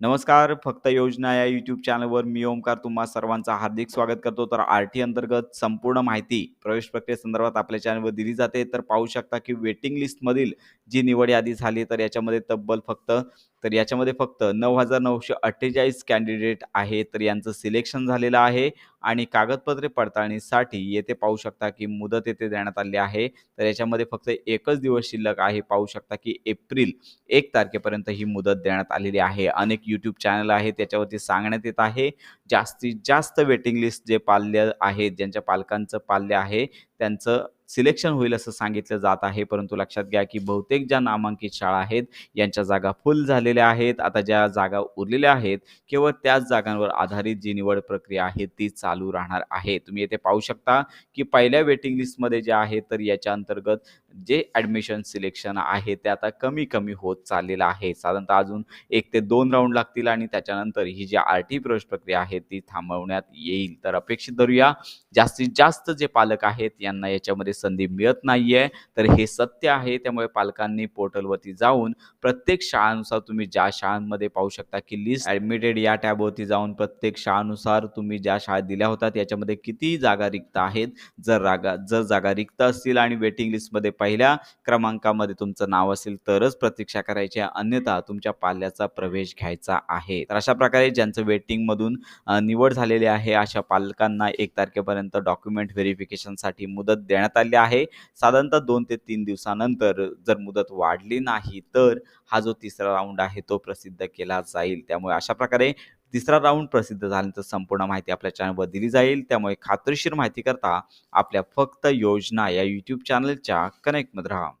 नमस्कार. फक्त योजना या यूट्यूब चॅनलवर मी ओमकार तुम्हा सर्वांचं हार्दिक स्वागत करतो. तर आर-टी अंतर्गत संपूर्ण माहिती प्रवेश प्रक्रियेसंदर्भात आपल्या चॅनलवर दिली जाते. तर पाहू शकता की वेटिंग लिस्टमधील जी निवड यादी झाली तर याच्यामध्ये तब्बल फक्त तर याच्यामध्ये फक्त 9,948 कॅन्डिडेट आहे तर यांचं सिलेक्शन झालेलं आहे आणि कागदपत्रे पडताळणीसाठी येथे पाहू शकता की मुदत येथे देण्यात आली आहे. तर याच्यामध्ये फक्त एकच दिवस शिल्लक आहे. पाहू शकता की एप्रिल एक तारखेपर्यंत ही मुदत देण्यात आलेली आहे. अनेक यूट्यूब चॅनल आहे त्याच्यावरती सांगण्यात येत आहे. जास्तीत जास्त वेटिंग लिस्ट जे पाल्य आहेत, ज्यांच्या पालकांचं पाल्य आहे, त्यांचं सिलेक्शन होईल असं सांगितलं जात आहे. परंतु लक्षात घ्या की बहुतेक ज्या नामांकित शाळा आहेत, यांच्या जागा फुल झालेल्या आहेत. आता ज्या जागा उरलेल्या आहेत, केवळ त्याच जागांवर आधारित जी निवड प्रक्रिया आहे ती चालू राहणार आहे. तुम्ही येथे पाहू शकता की पहिल्या वेटिंग लिस्टमध्ये जे आहे तर याच्या अंतर्गत जे ॲडमिशन सिलेक्शन आहे ते आता कमी-कमी होत चाललेलं आहे. साधारणतः अजून एक ते दोन राऊंड लागतील आणि त्याच्यानंतर ही जी आर-टी प्रवेश प्रक्रिया आहे ती थांबवण्यात येईल. तर अपेक्षित धरूया जास्तीत जास्त जे पालक आहेत यांना याच्यामध्ये संधी मिळत नाही आहे तर हे सत्य आहे. त्यामुळे पालकांनी पोर्टलवरती जाऊन प्रत्येक शाळानुसार तुम्ही ज्या शाळांमध्ये पाहू शकता की लिस्ट ॲडमिटेड या टॅबवरती जाऊन प्रत्येक शाळानुसार तुम्ही ज्या शाळा दिल्या होतात याच्यामध्ये किती जागा रिक्त आहेत. जर रागा जर जागा रिक्त असतील आणि वेटिंग लिस्टमध्ये पहिल्या क्रमांकामध्ये तुमचं नाव असेल तरच प्रतीक्षा करायची आहे. अन्यथा तुमच्या पाल्याचा प्रवेश घ्यायचा आहे. तर अशा प्रकारे ज्यांचं वेटिंगमधून निवड झालेली आहे अशा पालकांना एक तारखेपर्यंत डॉक्युमेंट व्हेरिफिकेशनसाठी मुदत देण्यात आली आहे. साधारणतः दोन ते तीन दिवसानंतर जर मुदत वाढली नाही तर हा जो तिसरा राऊंड आहे तो प्रसिद्ध केला जाईल. त्यामुळे अशा प्रकारे तिसरा राऊंड प्रसिद्ध झाल्यानंतर संपूर्ण माहिती आपल्या चॅनलवर दिली जाईल. त्यामुळे खात्रीशीर माहितीकरता आपल्या फक्त योजना या यूट्यूब चॅनलच्या कनेक्टमध्ये राहा.